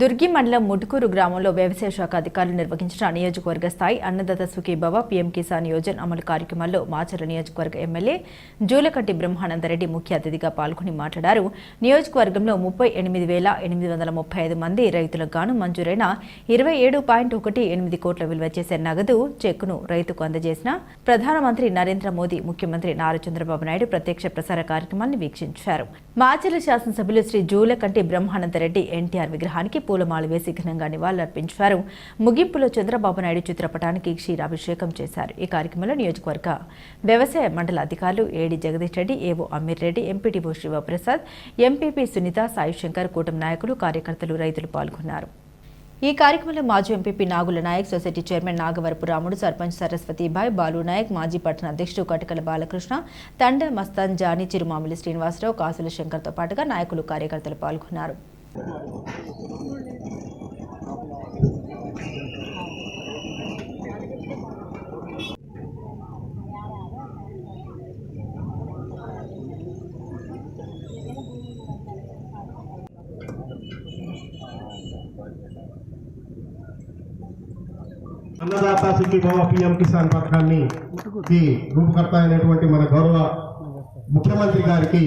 దుర్గి మండలం ముటుకూరు గ్రామంలో వ్యవసాయ శాఖ అధికారులు నిర్వహించిన నియోజకవర్గ స్థాయి అన్నదాత సుఖీభవ పీఎం కిసాన్ యోజన అమలు కార్యక్రమాల్లో మాచర్ల నియోజకవర్గ ఎమ్మెల్యే జూలకంటి బ్రహ్మానందరెడ్డి ముఖ్య అతిథిగా పాల్గొని మాట్లాడారు. నియోజకవర్గంలో ముప్పై ఎనిమిది వేల ఎనిమిది వందల ముప్పై ఐదు మంది రైతులకు గాను మంజూరైన ఇరవై ఏడు పాయింట్ ఒకటి ఎనిమిది కోట్ల విలువ చేసే నగదు చెక్కును రైతుకు అందజేసిన ప్రధానమంత్రి నరేంద్ర మోదీ ముఖ్యమంత్రి నారా చంద్రబాబు నాయుడు ప్రత్యక్ష ప్రసార కార్యక్రమాన్ని వీక్షించారు. మాచర్ల శాసనసభ్యులు శ్రీ జూలకంటి బ్రహ్మానందరెడ్డి ఎన్టీఆర్ విగ్రహానికి పూలమాల వేసి ఘనంగా నివాళులర్పించారు. ముగింపులో చంద్రబాబు నాయుడు చిత్రపటానికి క్షీరాభిషేకం చేశారు. ఈ కార్యక్రమంలో నియోజకవర్గ వ్యవసాయ మండల అధికారులు AD Jagadish Reddy AO Ameer Reddy MPTO Sivaprasad MPP Sunitha Sai Shankar కూటమి నాయకులు కార్యకర్తలు రైతులు పాల్గొన్నారు. ఈ కార్యక్రమంలో మాజీ MPP Nagula Nayak society chairman Nagavarapu Ramudu sarpanch Saraswatibai Balu Nayak మాజీ పట్టణ అధ్యక్షుడు కటకల బాలకృష్ణ తండ మస్తాన్ జానీ చిరుమామిలి శ్రీనివాసరావు కాసుల శంకర్తో పాటుగా నాయకులు కార్యకర్తలు పాల్గొన్నారు. అన్నదాత సుఖీభవ పిఎం కిసాన్ పథకాన్ని రూపకర్త అయినటువంటి మన గౌరవ ముఖ్యమంత్రి గారికి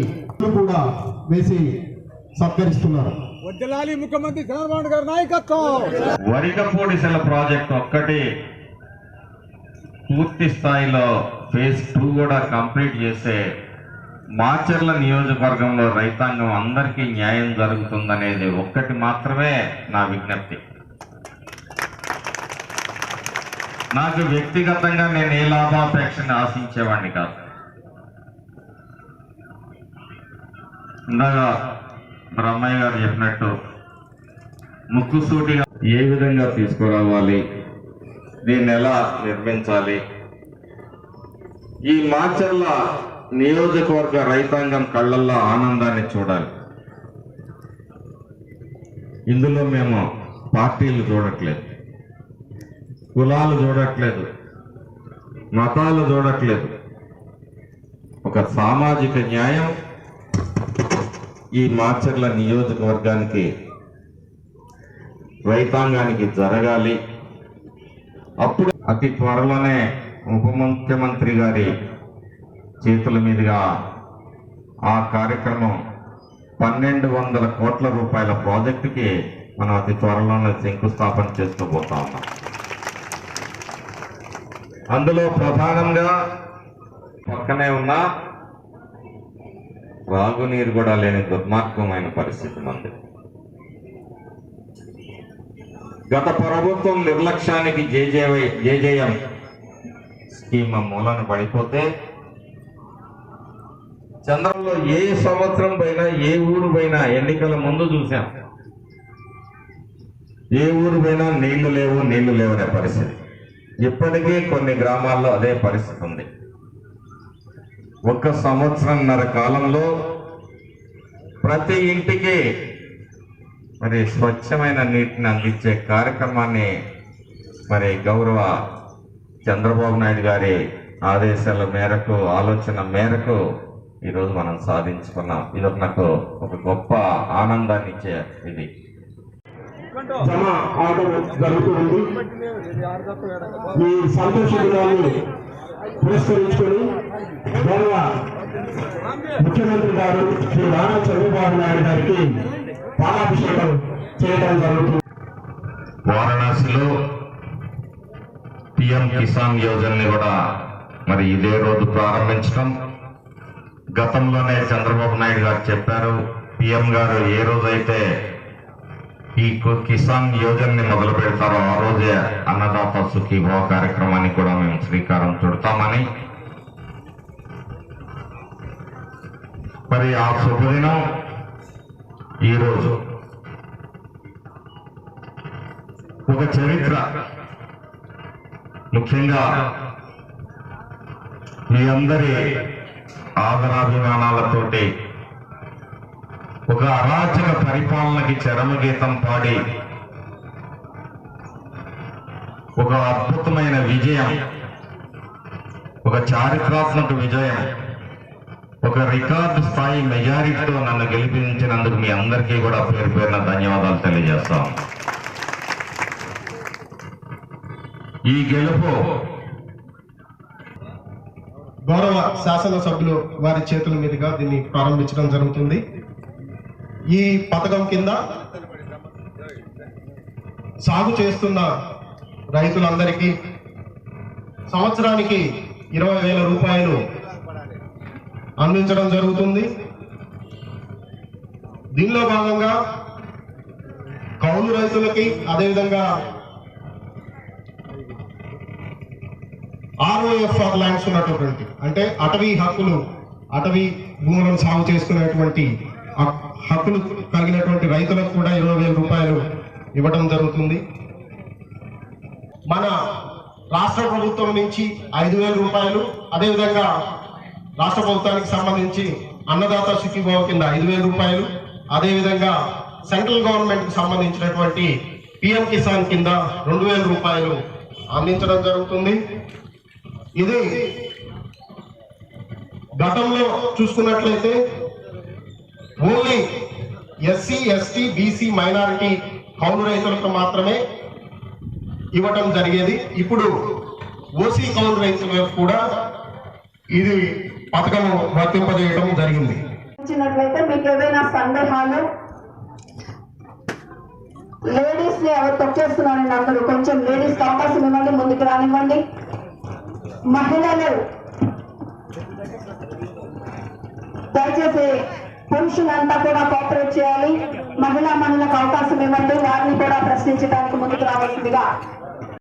కూడా వేసి సత్కరిస్తున్నారు. వడ్డలాలి ముఖ్యమంత్రి చంద్రబాబు నాయుడు గారి నాయకత్వం. వరికపూడిసెల ప్రాజెక్ట్ ఒక్కటి పూర్తి స్థాయిలో ఫేజ్ టూ కూడా కంప్లీట్ చేసే మాచర్ల నియోజకవర్గంలో రైతాంగం అందరికీ న్యాయం జరుగుతుందనేది ఒక్కటి మాత్రమే నా విజ్ఞప్తి. నాకు వ్యక్తిగతంగా నేను ఏ లాభాపేక్షని ఆశించేవాడిని కాదు. ఇందాక బ్రహ్మయ్య గారు చెప్పినట్టు ముక్కుసూటిగా ఏ విధంగా తీసుకురావాలి? దీన్ని ఎలా నిర్మించాలి? ఈ మార్చర్ల నియోజకవర్గ రైతాంగం కళ్ళల్లో ఆనందాన్ని చూడాలి. ఇందులో మేము పార్టీలు చూడట్లేదు. కులాలు చూడట్లేదు. మతాలు చూడట్లేదు. ఒక సామాజిక న్యాయం ఈ మాచర్ల నియోజకవర్గానికి రైతాంగానికి జరగాలి. అప్పుడు అతి త్వరలోనే ఉప ముఖ్యమంత్రి గారి చేతుల మీదుగా ఆ కార్యక్రమం పన్నెండు వందల కోట్ల రూపాయల ప్రాజెక్టుకి మనం అతి త్వరలోనే శంకుస్థాపన చేస్తూ పోతా ఉన్నాం. అందులో ప్రధానంగా పక్కనే ఉన్న త్రాగునీరు కూడా లేని దుర్మార్గమైన పరిస్థితి మంది. గత ప్రభుత్వం నిర్లక్ష్యానికి జేజేవై జేజేఎం స్కీమ్ మూలాన్ని పడిపోతే చంద్రంలో ఏ సంవత్సరం పైన ఏ ఊరు పైన ఎన్నికల ముందు చూసాం. ఏ ఊరు పైన నీళ్ళు లేవు నీళ్ళు లేవనే పరిస్థితి. ఇప్పటికీ కొన్ని గ్రామాల్లో అదే పరిస్థితి ఉంది. ఒక్క సంవత్సరంన్నర కాలంలో ప్రతి ఇంటికి మరి స్వచ్ఛమైన నీటిని అందించే కార్యక్రమాన్ని మరి గౌరవ చంద్రబాబు నాయుడు గారి ఆదేశాల మేరకు ఆలోచన మేరకు ఈరోజు మనం సాధించుకున్నాం. ఇది నాకు ఒక గొప్ప ఆనందాన్ని ఇచ్చే ఇది. జమ ఆర్డర్ జరుగుతుంది. మీ పురస్కరించుకొని గౌరవ ముఖ్యమంత్రి గారు శ్రీ నారా చంద్రబాబు నాయుడు గారికి పాలాభిషేకం చేయడం జరుగుతుంది. వారణాసిలో పిఎం కిసాన్ యోజనని కూడా మరి ఇదే రోజు ప్రారంభించడం. గతంలోనే చంద్రబాబు నాయుడు గారు చెప్పారు పిఎం గారు ఏ రోజైతే ఈ కు- కిసాన్ యోజనని మొదలు పెడతారో. ఆ రోజే అన్నదాత సుఖీభవ కార్యక్రమాన్ని కూడా మేము శ్రీకారం చుడతామని. మరి ఆ శుభదినం ఈరోజు. ఒక చరిత్ర. ముఖ్యంగా మీ అందరి ఆదరాభిమానాలతోటి ఒక అరాచక పరిపాలనకి చరమగీతం పాడి ఒక అద్భుతమైన విజయం ఒక చారిత్రాత్మక విజయం ఒక రికార్డు స్థాయి మెజారిటీతో నన్ను గెలిపించినందుకు మీ అందరికీ కూడా పేరు పేరున ధన్యవాదాలు తెలియజేస్తాం ఈ గెలుపు గౌరవ శాసనసభ్యులు వారి చేతుల మీదుగా దీన్ని ప్రారంభించడం జరుగుతుంది. ఈ పథకం కింద సాగు చేస్తున్న రైతులందరికీ సంవత్సరానికి ఇరవై వేల రూపాయలు అందించడం జరుగుతుంది. దీనిలో భాగంగా కౌలు రైతులకి అదేవిధంగా ఆర్ఓఎఫ్ఆర్ ల్యాండ్స్ ఉన్నటువంటి అంటే అటవీ హక్కులు అటవీ భూములను సాగు చేసుకునేటువంటి హక్కులు కలిగినటువంటి రైతులకు కూడా ఇరవై వేల రూపాయలు ఇవ్వడం జరుగుతుంది. మన రాష్ట్ర ప్రభుత్వం నుంచి ఐదు వేల రూపాయలు అదేవిధంగా రాష్ట్ర ప్రభుత్వానికి సంబంధించి అన్నదాత సుఖీభావ కింద ఐదు వేల రూపాయలు అదేవిధంగా సెంట్రల్ గవర్నమెంట్కి సంబంధించినటువంటి పిఎం కిసాన్ కింద రెండు వేల రూపాయలు అందించడం జరుగుతుంది. ఇది గతంలో చూసుకున్నట్లయితే only SC ST BC minority కౌలు రైతులకు మాత్రమే ఇవ్వటం జరిగేది. ఇప్పుడు ఓసీ కౌలు రైతులకు కూడా ఇది పథకం వర్తింపజేయడం జరిగింది. ఇచ్చినట్లయితే మీకు ఏదైనా సందేహాలు? లేడీస్ని ఎవరు తొక్కేస్తున్నారండి అందరూ కొంచెం లేడీస్ అవకాశం ఇవ్వండి ముందుకు రానివ్వండి. మహిళలు దయచేసి పురుషులంతా కూడా కోఆపరేట్ చేయాలి. మహిళా మహిళలకు అవకాశం ఇవ్వండి. వారిని కూడా ప్రశ్నించడానికి ముందుకు రావాల్సిందిగా